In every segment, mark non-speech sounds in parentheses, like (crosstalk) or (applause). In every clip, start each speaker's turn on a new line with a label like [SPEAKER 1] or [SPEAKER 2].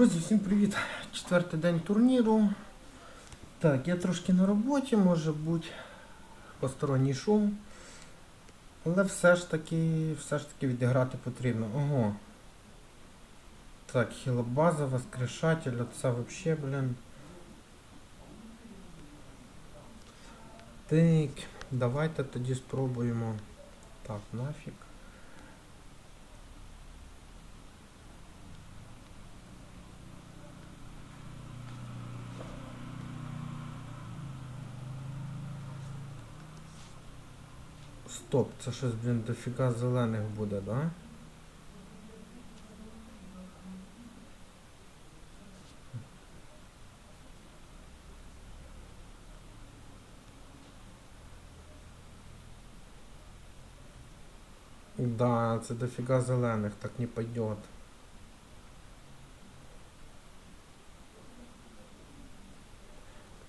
[SPEAKER 1] Друзі, всім привіт! Четвертий день турніру. Так, я трошки на роботі, може бути посторонній шум. Але все ж таки, все ж таки відіграти потрібно. Ого. Так, хілобаза, воскрешатель, оце вообще, блін. Так, давайте тоді спробуємо. Так, нафіг. Стоп, це щось, блін, дофіга зелених буде, да? Да, це дофіга зелених, так не пойдет.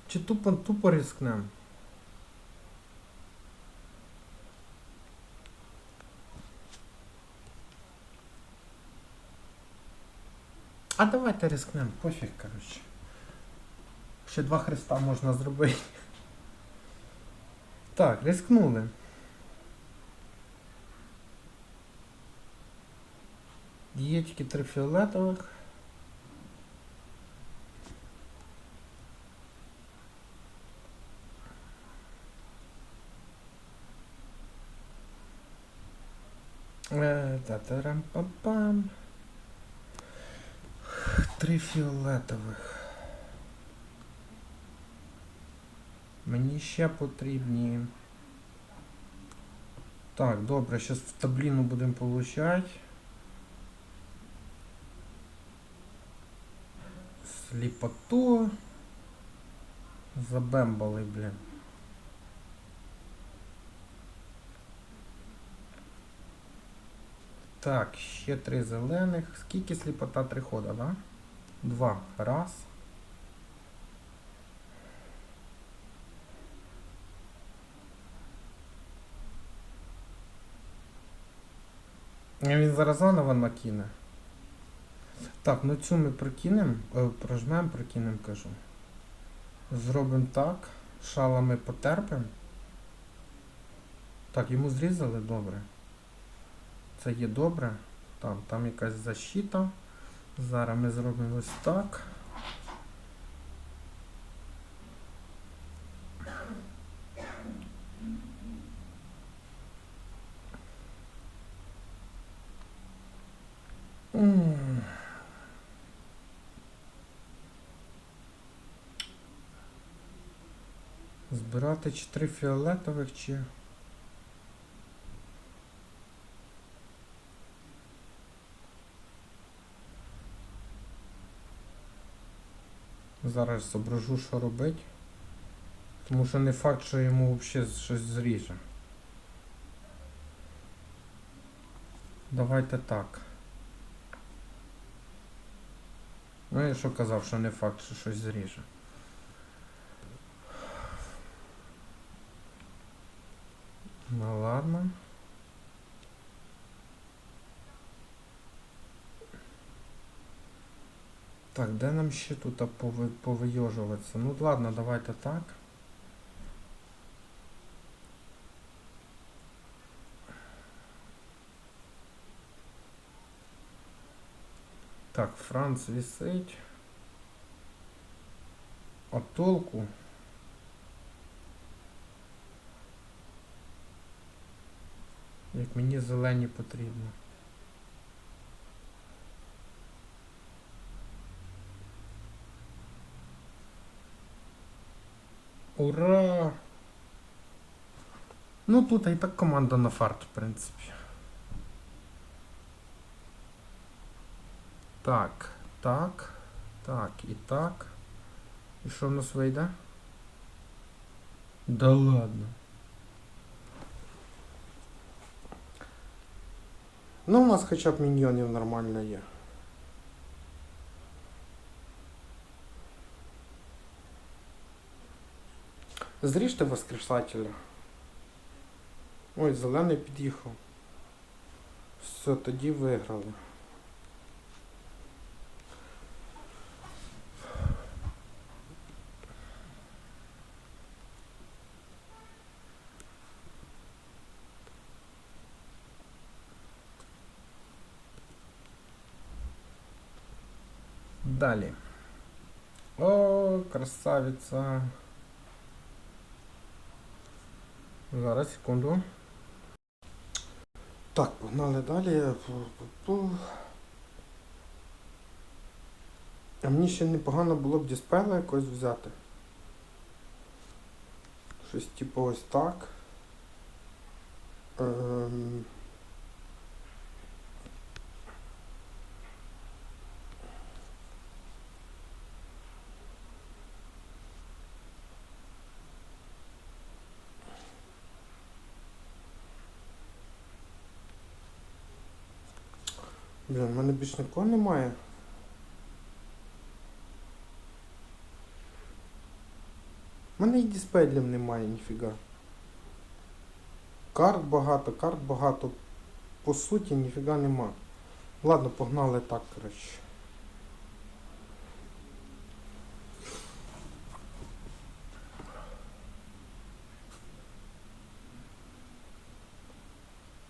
[SPEAKER 1] Чи тупо тупо рискнем? А давайте рискнем, пофіг, коротше. Ще два хреста можна зробити. Так, рискнули. Є тільки три фіолетових. Е, Та-тарам-пам-пам. Три фіолетових. Мені ще потрібні. Так, добре, зараз в табліну будемо получати. Сліпоту. Забембали, блін. Так, ще три зелених. Скільки сліпота три хода, да? Два. Раз. Він зараз заново накине. Так, ну цю ми прокинемо, е, прожмемо, прокинемо, кажу. Зробимо так. Шала ми потерпимо. Так, йому зрізали добре. Це є добре. Там, там якась защита. Зараз ми зробимо ось так. Збирати чи три фіолетових чи. Зараз зображу, що робить. Тому що не факт, що йому взагалі щось зріже. Давайте так. Ну я що казав, що не факт, що щось зріже. Ну ладно. Так, де нам ще тут пови, повийожуватися? Ну ладно, давайте так. Так, Франц висить. А толку? Як мені зелені потрібно. Ура! Ну тут і так команда на фарт, в принципі. Так, так, так і так. І що в нас вийде? Да ладно. Ну, у нас хоча б міньйонів нормально є. Зріжте воскрешателя. Ой, зелений під'їхав. Все, тоді виграли. Далі. О, красавица. Зараз, секунду. Так, погнали далі. А мені ще непогано було б діспела якось взяти. Щось типу ось так. Ем... Блін, в мене більш нікого немає. У мене і діспейлів немає, ніфіга. Карт багато, карт багато. По суті, ніфіга нема. Ладно, погнали так, коротше.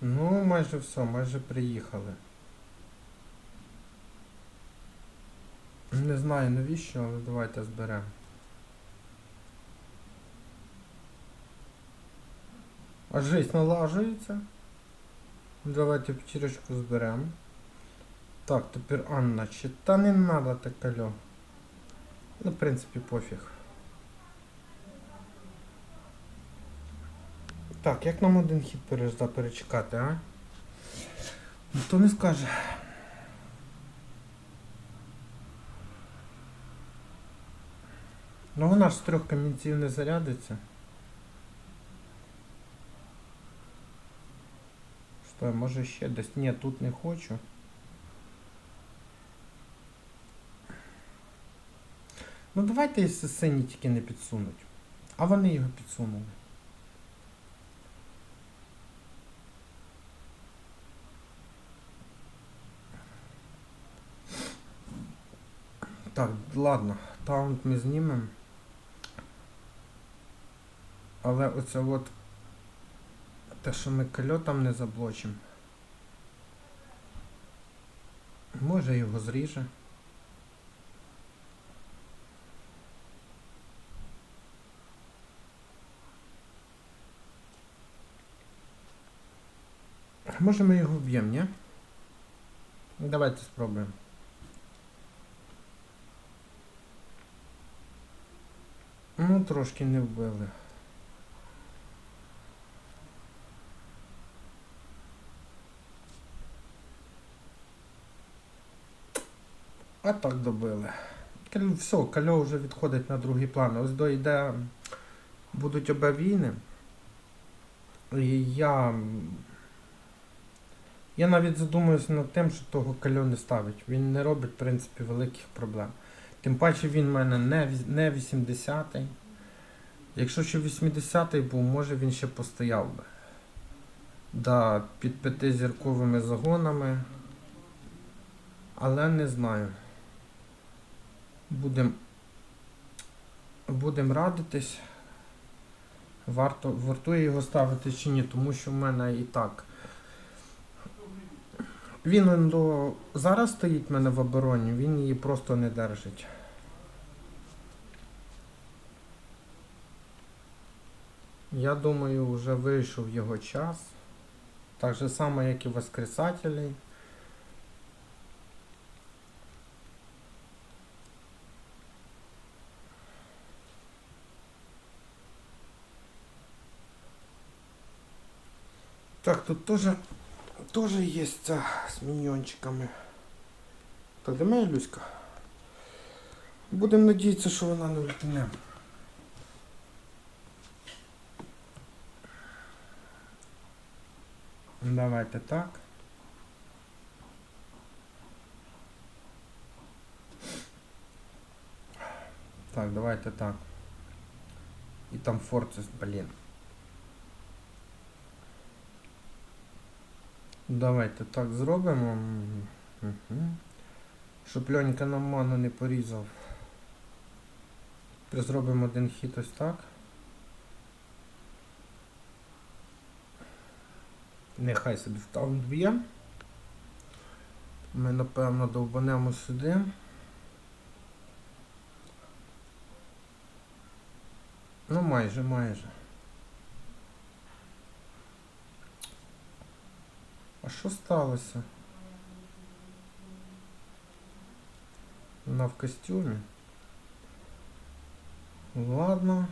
[SPEAKER 1] Ну, майже все, майже приїхали. Не знаю навіщо, але давайте зберемо. А жизнь налажується. Давайте п'ятірочку зберемо. Так, тепер Анна. Чи та не надо так алло. Ну, в принципі, пофіг. Так, як нам один хід пережда перечекати, а? Ніхто не скаже. Ну вона ж з трьох камінців не зарядиться. Що, може ще десь? Ні, тут не хочу. Ну давайте якщо сині тільки не підсунуть. А вони його підсунули. Так, ладно, таунт ми знімемо. Але оце от те, що ми кольотом не заблочимо. Може його зріже. Може ми його вб'ємо, ні? Давайте спробуємо. Ну, трошки не вбили. А так добили. Все, кальо вже відходить на другий план. Ось дойде, будуть оба війни. І я. Я навіть задумуюся над тим, що того кальо не ставить. Він не робить, в принципі, великих проблем. Тим паче він в мене не, не 80-й. Якщо ще 80-й був, може він ще постояв би. Да, під п'ятизірковими загонами. Але не знаю. Будем, будем радитись. Варто, вартує його ставити чи ні, тому що в мене і так. Він до... зараз стоїть в мене в обороні, він її просто не держить. Я думаю, вже вийшов його час. Так же само, як і Воскресателей. Так, тут тоже, тоже есть ця з міньйончиками. Так, де моя Люська? Будемо надіятися, що вона не втне. Давайте так. Так, давайте так. І там Форцес, блін. Давайте так зробимо. Угу. Щоб льонька нам ману не порізав. Зробимо один хід ось так. Нехай собі в таун б'є. Ми напевно довбанемо сюди. Ну майже, майже. Що сталося? Вона в костюмі. Ладно.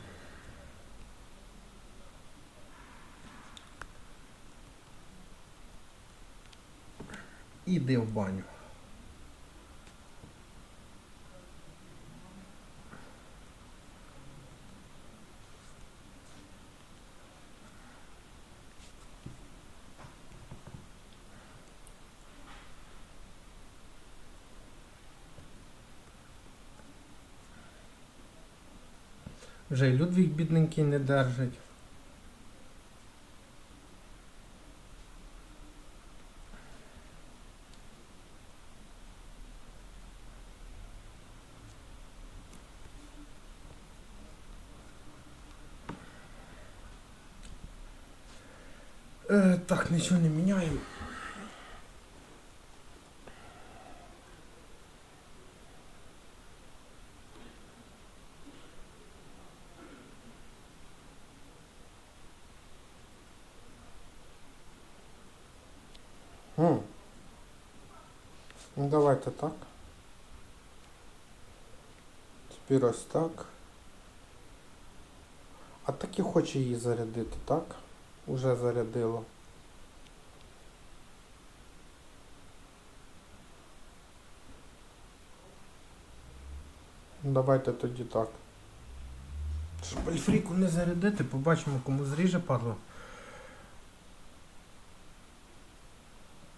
[SPEAKER 1] Іди в баню. Вже й Людвік бідненький не держить. Е, так, нічого не міняємо. Ну давайте так. Тепер ось так. А так і хоче її зарядити, так? Уже зарядило. Давайте тоді так. Щоб альфріку не зарядити, побачимо, кому зріже падло.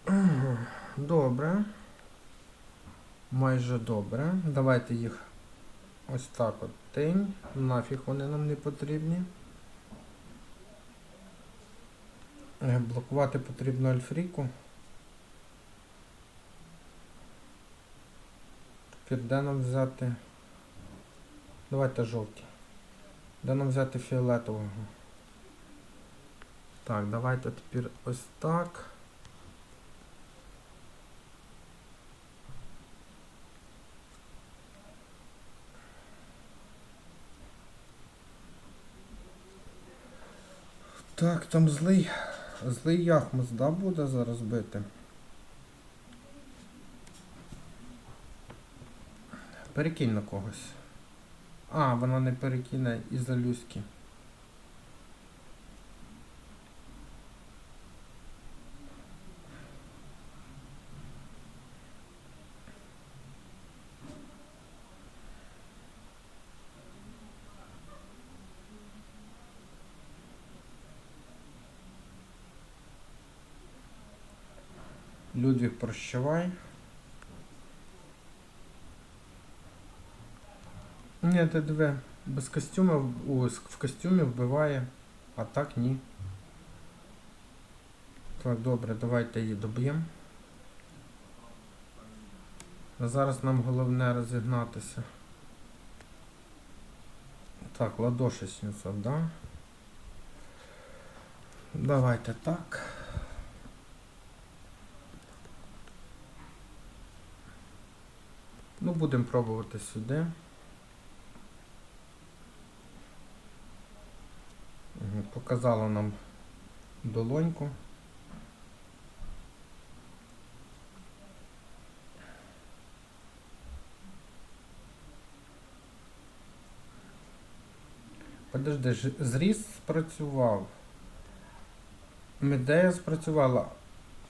[SPEAKER 1] Ага, Добре. Майже добре. Давайте їх ось так от тень. Нафіг вони нам не потрібні. Е, Блокувати потрібно альфріку. Нам взяти? Давайте жовті. Де нам взяти фіолетового? Так, давайте тепер ось так. Так, там злий. Злий яхмус, да, буде зараз бити? Перекинь на когось. А, вона не перекине із Люськи. Людвиг, прощавай. Ні, ти диви, без костюму, о, в костюмі вбиває, а так ні. Так, добре, давайте її доб'ємо. Зараз нам головне розігнатися. Так, ладоши 700, да? Давайте так. Ну, будемо пробувати сюди. Показало нам долоньку. Подожди, зріз спрацював. Медея спрацювала.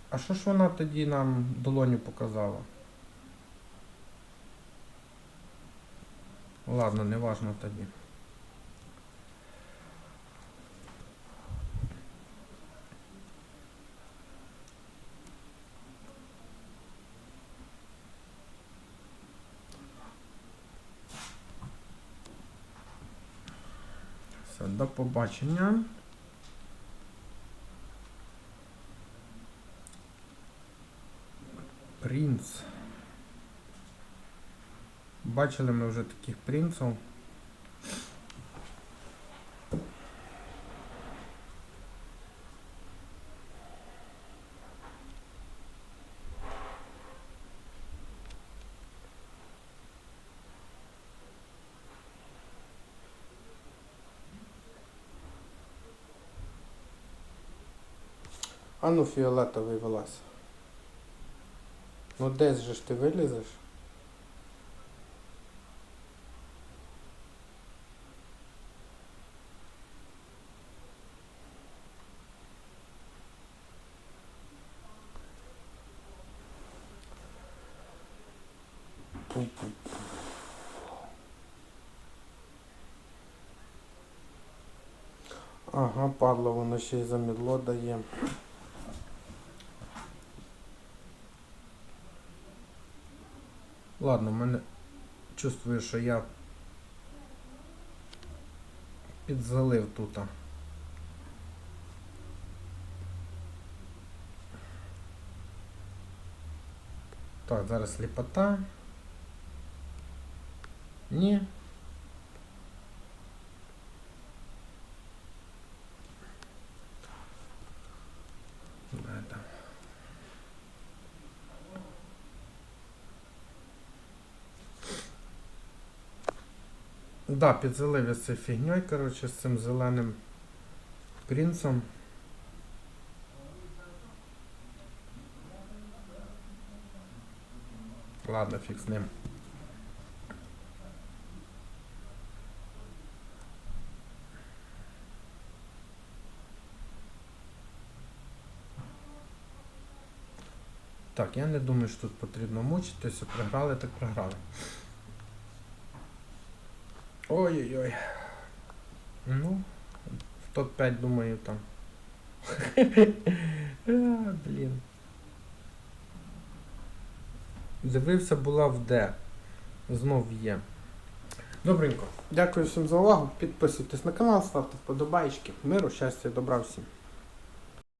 [SPEAKER 1] А що ж вона тоді нам долоню показала? Ладно, не важно тоді. Все, до побачення. Принц. Бачили ми вже таких принців. А ну фіолетовий вилазь. Ну десь же ж ти вилізеш? Ага, падло, воно ще й замідло дає. Ладно, в мене чувствую, що я підзалив тут. Так, зараз сліпота. Ні. Да. Да, підзалив я це фігньою, коротше, з цим зеленим принцем. Ладно, фіг з ним. Так, я не думаю, що тут потрібно мучитися. Програли, так програли. Ой-ой-ой. Ну, в топ-5, думаю, там. (laughs) а, блін. Дивився, була в Д. Знов є. Добренько. Дякую всім за увагу. Підписуйтесь на канал, ставте вподобайки. Миру, щастя, добра всім.